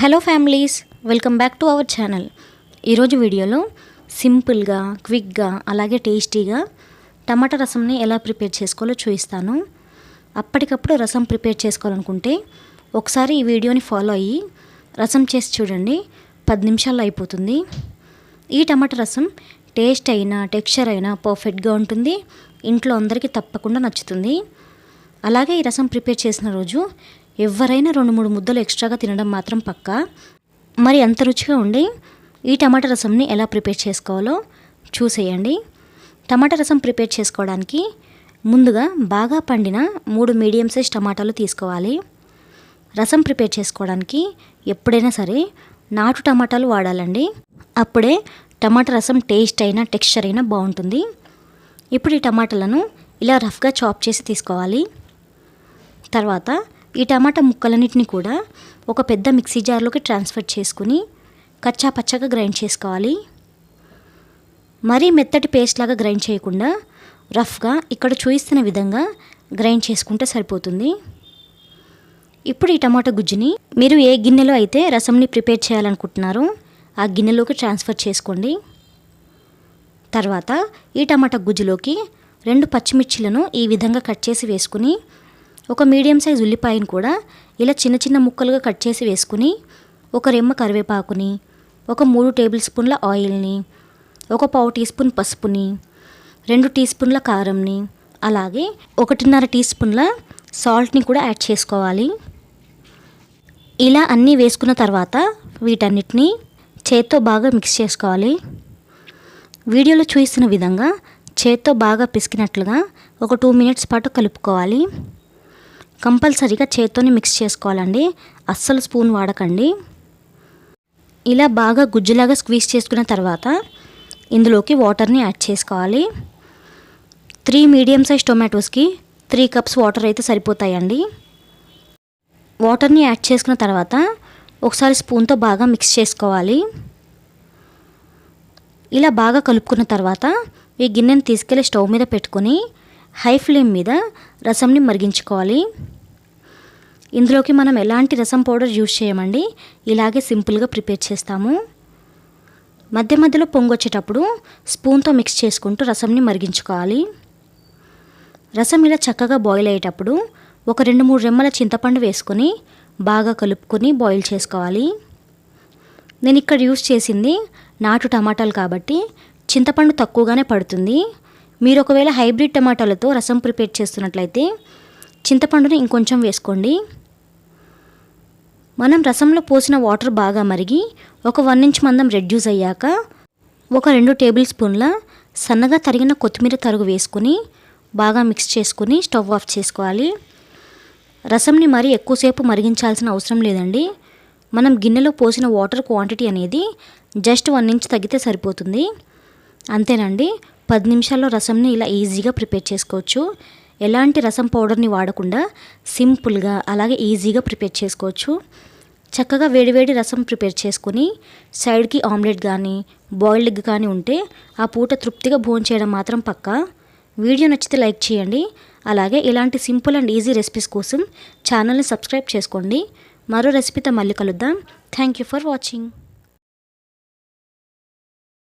Hello families welcome back to our channel. ఈరోజు వీడియోలో సింపుల్గా క్విక్గా అలాగే టేస్టీగా టమాటా రసంని ఎలా ప్రిపేర్ చేసుకోవాలో చూపిస్తాను. అప్పటికప్పుడు రసం ప్రిపేర్ చేసుకోవాలనుకుంటే ఒకసారి ఈ వీడియోని ఫాలో అయ్యి రసం చేసి చూడండి. పది నిమిషాల్లో అయిపోతుంది. ఈ టమాటా రసం టేస్ట్ అయినా టెక్స్చర్ అయినా పర్ఫెక్ట్గా ఉంటుంది. ఇంట్లో అందరికీ తప్పకుండా నచ్చుతుంది. అలాగే ఈ రసం ప్రిపేర్ చేసిన రోజు ఎవరైనా రెండు మూడు ముద్దలు ఎక్స్ట్రాగా తినడం మాత్రం పక్కా. మరి అంత రుచిగా ఉండి ఈ టమాటా రసంని ఎలా ప్రిపేర్ చేసుకోవాలో చూసేయండి. టమాటా రసం ప్రిపేర్ చేసుకోవడానికి ముందుగా బాగా పండిన మూడు మీడియం సైజ్ టమాటాలు తీసుకోవాలి. రసం ప్రిపేర్ చేసుకోవడానికి ఎప్పుడైనా సరే నాటు టమాటాలు వాడాలండి. అప్పుడే టమాటా రసం టేస్ట్ అయినా టెక్స్చర్ అయినా బాగుంటుంది. ఇప్పుడు ఈ టమాటాలను ఇలా రఫ్గా చాప్ చేసి తీసుకోవాలి. తర్వాత ఈ టమాటా ముక్కలన్నిటిని కూడా ఒక పెద్ద మిక్సీ జార్లోకి ట్రాన్స్ఫర్ చేసుకుని కచ్చా పచ్చగా గ్రైండ్ చేసుకోవాలి. మరీ మెత్తటి పేస్ట్ లాగా గ్రైండ్ చేయకుండా రఫ్గా ఇక్కడ చూపిస్తున్న విధంగా గ్రైండ్ చేసుకుంటే సరిపోతుంది. ఇప్పుడు ఈ టమాటా గుజ్జుని మీరు ఏ గిన్నెలో అయితే రసంని ప్రిపేర్ చేయాలనుకుంటున్నారో ఆ గిన్నెలోకి ట్రాన్స్ఫర్ చేసుకోండి. తర్వాత ఈ టమాటా గుజ్జులోకి రెండు పచ్చిమిర్చిలను ఈ విధంగా కట్ చేసి వేసుకుని ఒక మీడియం సైజ్ ఉల్లిపాయను కూడా ఇలా చిన్న చిన్న ముక్కలుగా కట్ చేసి వేసుకుని ఒక రెమ్మ కరివేపాకుని ఒక మూడు టేబుల్ స్పూన్ల ఆయిల్ని ఒక పావు టీ స్పూన్ పసుపుని రెండు టీ స్పూన్ల కారంని అలాగే ఒకటిన్నర టీ స్పూన్ల సాల్ట్ని కూడా యాడ్ చేసుకోవాలి. ఇలా అన్నీ వేసుకున్న తర్వాత వీటన్నిటిని చేత్తో బాగా మిక్స్ చేసుకోవాలి. వీడియోలో చూపిస్తున్న విధంగా చేత్తో బాగా పిసికినట్లుగా ఒక టూ మినిట్స్ పాటు కలుపుకోవాలి. కంపల్సరీగా చేత్తోని మిక్స్ చేసుకోవాలండి. అస్సలు స్పూన్ వాడకండి. ఇలా బాగా గుజ్జులాగా స్క్వీజ్ చేసుకున్న తర్వాత ఇందులోకి వాటర్ని యాడ్ చేసుకోవాలి. త్రీ మీడియం సైజ్ టొమాటోస్కి త్రీ కప్స్ వాటర్ అయితే సరిపోతాయండి. వాటర్ని యాడ్ చేసుకున్న తర్వాత ఒకసారి స్పూన్తో బాగా మిక్స్ చేసుకోవాలి. ఇలా బాగా కలుపుకున్న తర్వాత ఈ గిన్నెని తీసుకెళ్ళి స్టవ్ మీద పెట్టుకొని హై ఫ్లేమ్ మీద రసంని మరిగించుకోవాలి. ఇందులోకి మనం ఎలాంటి రసం పౌడర్ యూజ్ చేయమండి? ఇలాగే సింపుల్గా ప్రిపేర్ చేస్తాము. మధ్య మధ్యలో పొంగొచ్చేటప్పుడు స్పూన్తో మిక్స్ చేసుకుంటూ రసంని మరిగించుకోవాలి. రసం ఇలా చక్కగా బాయిల్ అయ్యేటప్పుడు ఒక రెండు మూడు రెమ్మల చింతపండు వేసుకొని బాగా కలుపుకొని బాయిల్ చేసుకోవాలి. నేను ఇక్కడ యూజ్ చేసింది నాటు టమాటాలు కాబట్టి చింతపండు తక్కువగానే పడుతుంది. మీరు ఒకవేళ హైబ్రిడ్ టమాటాలతో రసం ప్రిపేర్ చేస్తున్నట్లయితే చింతపండుని ఇంకొంచెం వేసుకోండి. మనం రసంలో పోసిన వాటర్ బాగా మరిగి ఒక వన్ ఇంచ్ మందం రెడ్యూస్ అయ్యాక ఒక రెండు టేబుల్ స్పూన్ల సన్నగా తరిగిన కొత్తిమీర తరుగు వేసుకొని బాగా మిక్స్ చేసుకుని స్టవ్ ఆఫ్ చేసుకోవాలి. రసంని మరీ ఎక్కువసేపు మరిగించాల్సిన అవసరం లేదండి. మనం గిన్నెలో పోసిన వాటర్ క్వాంటిటీ అనేది జస్ట్ వన్ ఇంచ్ తగ్గితే సరిపోతుంది. అంతేనండి. పది నిమిషాల్లో రసంని ఇలా ఈజీగా ప్రిపేర్ చేసుకోవచ్చు. ఎలాంటి రసం పౌడర్ని వాడకుండా సింపుల్గా అలాగే ఈజీగా ప్రిపేర్ చేసుకోవచ్చు. చక్కగా వేడివేడి రసం ప్రిపేర్ చేసుకుని సైడ్కి ఆమ్లెట్ కానీ బాయిల్డ్ ఎగ్ కానీ ఉంటే ఆ పూట తృప్తిగా భోంచేయడం మాత్రం పక్కా. వీడియో నచ్చితే లైక్ చేయండి. అలాగే ఇలాంటి సింపుల్ అండ్ ఈజీ రెసిపీస్ కోసం ఛానల్ని సబ్స్క్రైబ్ చేసుకోండి. మరో రెసిపీతో మళ్ళీ కలుద్దాం. Thank you for watching.